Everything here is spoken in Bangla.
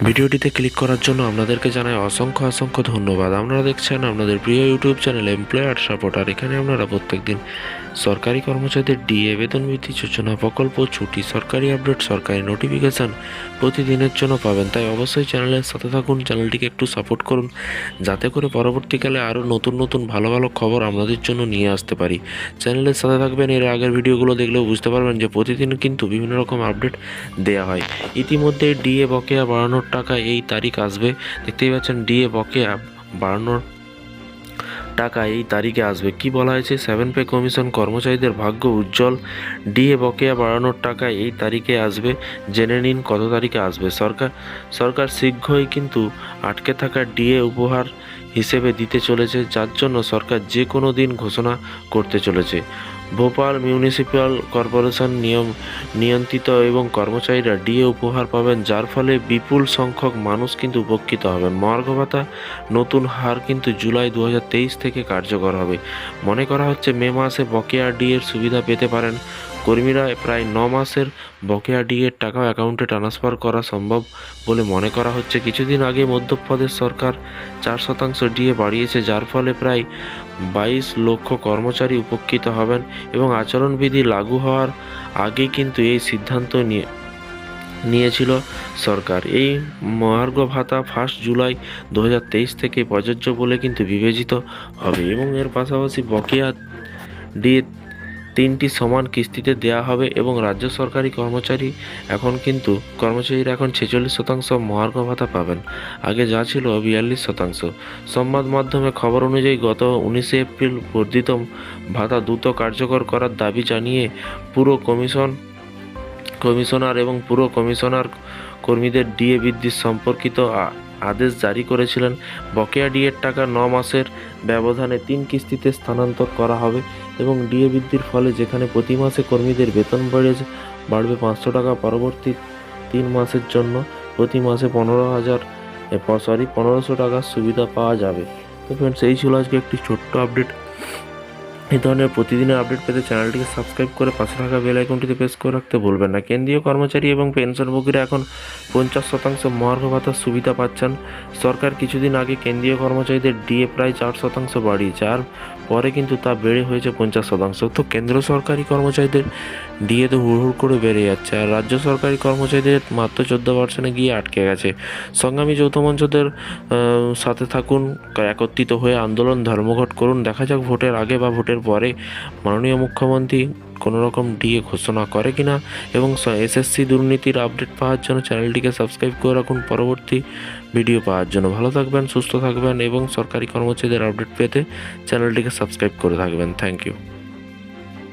ভিডিওটিতে ক্লিক করার জন্য আপনাদেরকে জানাই অসংখ্য অসংখ্য ধন্যবাদ। আপনারা দেখছেন আপনাদের প্রিয় ইউটিউব চ্যানেল এমপ্লয়ার সাপোর্টার এখানে আপনারা প্রত্যেকদিন সরকারি কর্মচারীদের ডিএ বেতন বৃদ্ধি যোজনা প্রকল্প, ছুটি, সরকারি আপডেট, সরকারি নোটিফিকেশান প্রতিদিনের জন্য পাবেন। তাই অবশ্যই চ্যানেলের সাথে থাকুন, চ্যানেলটিকে একটু সাপোর্ট করুন, যাতে করে পরবর্তীকালে আরও নতুন নতুন ভালো ভালো খবর আপনাদের জন্য নিয়ে আসতে পারি। চ্যানেলের সাথে থাকবেন, এর আগের ভিডিওগুলো দেখলেও বুঝতে পারবেন যে প্রতিদিন কিন্তু বিভিন্ন রকম আপডেট দেওয়া হয়। ইতিমধ্যে ডিএ বকেয়া বাড়ানোর টাকা এই তারিখ আসবে? দেখতেই পাচ্ছেন ডিএ বকেয়া বাড়ানোর টাকা এই তারিখে আসবে। কি বলা হয়েছে? সেভেন পে কমিশন কর্মচারীদের ভাগ্য উজ্জ্বল। ডিএ বকেয়া বাড়ানোর টাকা এই তারিখে আসবে। জেনে নিন কত তারিখে আসবে। সরকার সরকার শীঘ্রই কিন্তু আটকে থাকা ডিএ উপহার হিসেবে দিতে চলেছে, যার জন্য সরকার যে কোনো দিন ঘোষণা করতে চলেছে। ভোপাল মিউনিসিপ্যাল কর্পোরেশন নিয়ম নিয়ন্ত্রিত এবং কর্মচারীরা ডিএ উপহার পাবেন, যার ফলে বিপুল সংখ্যক মানুষ কিন্তু উপকৃত হবেন। মর্গ ভাতা, নতুন হার কিন্তু জুলাই দু হাজার তেইশ থেকে কার্যকর হবে। মনে করা হচ্ছে মে মাসে বকেয়া ডিএর সুবিধা পেতে পারেন কর্মীরা প্রায় ন মাসের বকেয়া ডিএর টাকা অ্যাকাউন্টে ট্রান্সফার করা সম্ভব বলে মনে করা হচ্ছে। কিছুদিন আগে মধ্যপ্রদেশ সরকার চার শতাংশ ডিএ বাড়িয়েছে, যার ফলে প্রায় বাইশ লক্ষ কর্মচারী উপকৃত হবেন এবং আচরণবিধি লাগু হওয়ার আগেই কিন্তু এই সিদ্ধান্ত নিয়ে, নিয়েছিল সরকার। এই মহার্ঘ ভাতা ফার্স্ট জুলাই দু হাজার তেইশ থেকে প্রযোজ্য বলে কিন্তু বিবেচিত হবে এবং এর পাশাপাশি বকেয়া ডিএ তিনটি সমান কিস্তিতে দেওয়া হবে এবং রাজ্য সরকারি কর্মচারী এখন কিন্তু, কর্মচারীরা এখন ছেচল্লিশ শতাংশ মহার্ঘ ভাতা পাবেন। আগে যা ছিল বিয়াল্লিশ শতাংশ। সংবাদ মাধ্যমে খবর অনুযায়ী গত উনিশে এপ্রিল বর্ধিত ভাতা দ্রুত কার্যকর করার দাবি জানিয়ে পুরো কমিশন, কমিশনার এবং পুরো কমিশনার কর্মীদের ডিএ বৃদ্ধি সম্পর্কিত আদেশ জারি করেছিলেন। বকেয়া ডিএর টাকা ন মাসের ব্যবধানে তিন কিস্তিতে স্থানান্তর করা হবে। এবং ডিএ বৃদ্ধির ফলে যেখানে প্রতি মাসে কর্মীদের বেতন বেড়েছে, বাড়বে পাঁচশো টাকা পরবর্তী তিন মাসের জন্য। প্রতি মাসে পনেরো হাজার সরি পনেরোশো টাকার সুবিধা পাওয়া যাবে। তো ফ্রেন্ডস এই ছিল আজকে একটি ছোট্ট আপডেট এই ধরনের প্রতিদিনের আপডেট পেতে চ্যানেলটিকে সাবস্ক্রাইব করে পাশে থাকা বেল আইকনটিতে প্রেস করে রাখতে ভুলবেন না। কেন্দ্রীয় কর্মচারী এবং পেনশনভোগীরা এখন পঞ্চাশ শতাংশ মহার্ঘ ভাতার সুবিধা পাচ্ছেন। সরকার কিছুদিন আগে কেন্দ্রীয় কর্মচারীদের ডিএ প্রায় চার শতাংশ বাড়িয়েছে, আর পরে কিন্তু তা বেড়ে হয়েছে পঞ্চাশ শতাংশ। তো কেন্দ্র সরকারি কর্মচারীদের ডিএ তো হুড় হুড় করে বেড়ে যাচ্ছে, আর রাজ্য সরকারি কর্মচারীদের মাত্র চোদ্দ পার্সেন্টে গিয়ে আটকে গেছে। সংগ্রামী যৌথ মঞ্চদের সাথে থাকুন, একত্রিত হয়ে আন্দোলন ধর্মঘট করুন। দেখা যাক ভোটের আগে বা ভোটের পরে মাননীয় মুখ্যমন্ত্রী কোনো রকম ডিএ ঘোষণা করে কিনা এবং এসএসসি দুর্নীতির আপডেট পাওয়ার জন্য চ্যানেলটিকে সাবস্ক্রাইব করে রাখুন। পরবর্তী ভিডিও পাওয়ার জন্য ভালো থাকবেন, সুস্থ থাকবেন এবং সরকারি কর্মচারীদের আপডেট পেতে চ্যানেলটিকে সাবস্ক্রাইব করে থাকবেন। Thank you.